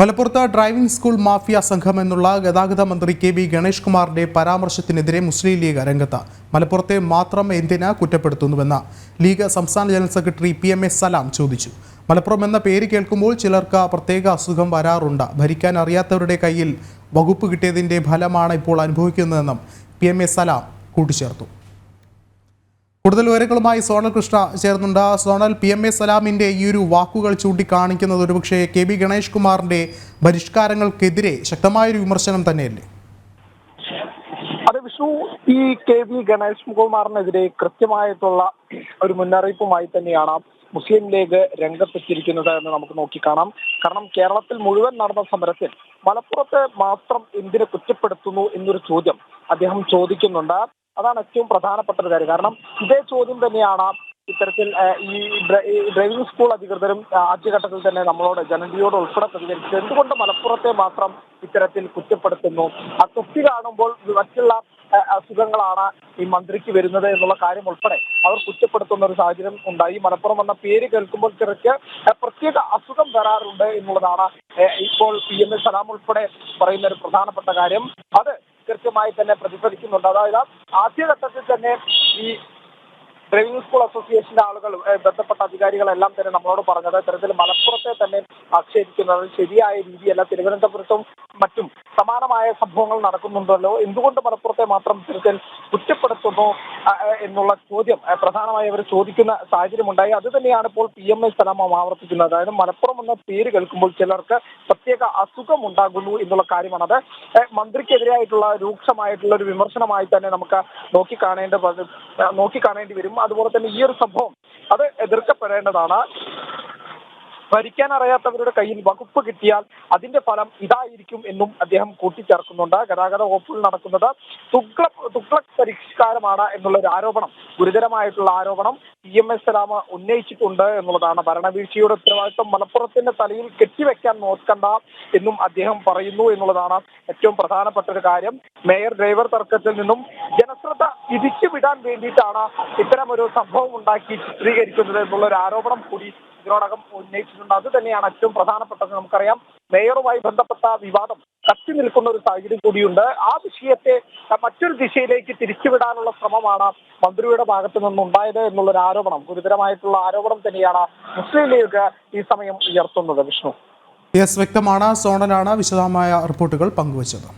മലപ്പുറത്ത് driving school mafia സംഘം എന്നുള്ള ഗതാഗത മന്ത്രി കെ വി ഗണേഷ് കുമാറിന്റെ പരാമർശത്തിനെതിരെ മുസ്ലിം ലീഗ് രംഗത്ത് മലപ്പുറത്തെ മാത്രം എന്തിന് കുറ്റപ്പെടുത്തുന്നുവെന്ന്. ലീഗ് സംസ്ഥാന general secretary P M S Salam ചോദിച്ചു. മലപ്പുറം എന്ന പേര് കേൾക്കുമ്പോൾ ചിലർക്ക് പ്രത്യേക അസുഖം വരാറുണ്ട്. ഭരിക്കാൻ അറിയാത്തവരുടെ കയ്യിൽ വകുപ്പ് കിട്ടിയതിന്റെ ഫലമാണ് ഇപ്പോൾ അനുഭവിക്കുന്നതെന്നും പി എം എസ് സലാം കൂട്ടിച്ചേർത്തു. കൂടുതൽ വിവരങ്ങളുമായി സോണൽ കൃഷ്ണ ചേർന്നുണ്ട് സോണൽ പി എം എ സലാമിന്റെ ഈ ഒരു വാക്കുകൾ ചൂണ്ടിക്കാണിക്കുന്നത് ഒരുപക്ഷെ കെ ബി ഗണേഷ് കുമാറിന്റെ പരിഷ്കാരങ്ങൾക്കെതിരെ ശക്തമായൊരു വിമർശനം തന്നെയല്ലേ? അതെ വിഷ്ണു ഈ കെ വി ഗണേഷ് കുമാറിനെതിരെ കൃത്യമായിട്ടുള്ള ഒരു മുന്നറിയിപ്പുമായി തന്നെയാണ് മുസ്ലിം ലീഗ് രംഗത്തെത്തിയിരിക്കുന്നത് എന്ന് നമുക്ക് നോക്കിക്കാണാം കാരണം കേരളത്തിൽ മുഴുവൻ നടന്ന സമരത്തിൽ മലപ്പുറത്ത് മാത്രം എന്തിനെ കുറ്റപ്പെടുത്തുന്നു എന്നൊരു ചോദ്യം അദ്ദേഹം ചോദിക്കുന്നുണ്ട്. അതാണ് ഏറ്റവും പ്രധാനപ്പെട്ട ഒരു കാര്യം. കാരണം ഇതേ ചോദ്യം തന്നെയാണ് ഇത്തരത്തിൽ ഈ ഡ്രൈവിംഗ് സ്കൂൾ അധികൃതരും ആദ്യഘട്ടത്തിൽ തന്നെ നമ്മളോട് ജനതയോട് ഉൾപ്പെടെ പ്രതികരിച്ചത് എന്തുകൊണ്ട് മലപ്പുറത്തെ മാത്രം ഇത്തരത്തിൽ കുറ്റപ്പെടുത്തുന്നു? ആ തൊപ്പി കാണുമ്പോൾ മറ്റുള്ള അസുഖങ്ങളാണ് ഈ മന്ത്രിക്ക് വരുന്നത് എന്നുള്ള കാര്യം ഉൾപ്പെടെ അവർ കുറ്റപ്പെടുത്തുന്ന ഒരു സാഹചര്യം ഉണ്ടായി. മലപ്പുറം എന്ന പേര് കേൾക്കുമ്പോൾ ചിലർക്ക് പ്രത്യേക അസുഖം വരാറുണ്ട് എന്നുള്ളതാണ് ഇപ്പോൾ പി എം എസ് സലാം ഉൾപ്പെടെ പറയുന്ന ഒരു പ്രധാനപ്പെട്ട കാര്യം. അത് കൃത്യമായി തന്നെ പ്രതിഫലിക്കുന്നുണ്ട്. അതായത് ആദ്യഘട്ടത്തിൽ തന്നെ ഈ ഡ്രൈവിംഗ് സ്കൂൾ അസോസിയേഷന്റെ ആളുകൾ ബന്ധപ്പെട്ട അധികാരികളെല്ലാം തന്നെ നമ്മളോട് പറഞ്ഞത് ഇത്തരത്തിൽ മലപ്പുറത്തെ തന്നെ ആക്ഷേപിക്കുന്നത്. ശരിയായ രീതിയല്ല. തിരുവനന്തപുരത്തും മറ്റും സമാനമായ സംഭവങ്ങൾ നടക്കുന്നുണ്ടല്ലോ? എന്തുകൊണ്ട് മലപ്പുറത്തെ മാത്രം ഇത്തരത്തിൽ കുറ്റപ്പെടുത്തുന്നു എന്നുള്ള ചോദ്യം പ്രധാനമായി അവർ ചോദിക്കുന്ന സാഹചര്യമുണ്ടായി അത് തന്നെയാണ് ഇപ്പോൾ പി എം എസ് സലാമം ആവർത്തിക്കുന്നത്. അതായത് മലപ്പുറം എന്ന പേര് കേൾക്കുമ്പോൾ ചിലർക്ക് പ്രത്യേക അസുഖം ഉണ്ടാകുന്നു എന്നുള്ള കാര്യമാണ്. അത് മന്ത്രിക്കെതിരായിട്ടുള്ള രൂക്ഷമായിട്ടുള്ള ഒരു വിമർശനമായി തന്നെ നമുക്ക് നോക്കിക്കാണേണ്ട നോക്കി നോക്കിക്കാണേണ്ടി വരും. അതുപോലെ തന്നെ ഈ ഒരു സംഭവം അത് എതിർക്കപ്പെടേണ്ടതാണ്. ഭരിക്കാൻ അറിയാത്തവരുടെ കയ്യിൽ വകുപ്പ് കിട്ടിയാൽ അതിന്റെ ഫലം ഇതായിരിക്കും എന്നും അദ്ദേഹം കൂട്ടിച്ചേർക്കുന്നുണ്ട്. ഗതാഗത വകുപ്പിൽ നടക്കുന്നത് തുഗ്ലക് തുഗ്ലക് പരിഷ്കാരമാണ് എന്നുള്ള ഒരു ആരോപണം ഗുരുതരമായിട്ടുള്ള ആരോപണം പി എം എസ് സലാമ ഉന്നയിച്ചിട്ടുണ്ട് എന്നുള്ളതാണ്. ഭരണവീഴ്ചയുടെ ഉത്തരവാദിത്വം മലപ്പുറത്തിന്റെ തലയിൽ കെട്ടിവെക്കാൻ നോക്കണ്ട എന്നും അദ്ദേഹം പറയുന്നു എന്നുള്ളതാണ് ഏറ്റവും പ്രധാനപ്പെട്ട ഒരു കാര്യം. മേയർ ഡ്രൈവർ തർക്കത്തിൽ നിന്നും ജനശ്രദ്ധ തിരിച്ചു വിടാൻ വേണ്ടിയിട്ടാണ് ഇത്തരം ഒരു സംഭവം ഉണ്ടാക്കി ചിത്രീകരിക്കുന്നത് എന്നുള്ള ഒരു ആരോപണം കൂടി ഇതിനോടകം ഉന്നയിച്ചിട്ടുണ്ട്. അത് തന്നെയാണ് ഏറ്റവും പ്രധാനപ്പെട്ടത്. നമുക്കറിയാം മേയറുമായി ബന്ധപ്പെട്ട വിവാദം കത്തി നിൽക്കുന്ന ഒരു സാഹചര്യം കൂടിയുണ്ട്. ആ വിഷയത്തെ മറ്റൊരു ദിശയിലേക്ക് തിരിച്ചുവിടാനുള്ള ശ്രമമാണ് മന്ത്രിയുടെ ഭാഗത്ത് നിന്നുണ്ടായത് എന്നുള്ളൊരു ആരോപണം. ഗുരുതരമായിട്ടുള്ള ആരോപണം തന്നെയാണ് മുസ്ലിം ലീഗ് ഈ സമയം ഉയർത്തുന്നത്. വിഷ്ണു. യെസ് വ്യക്തമാണ്. സോണലാണ് വിശദമായ റിപ്പോർട്ടുകൾ പങ്കുവച്ചത്.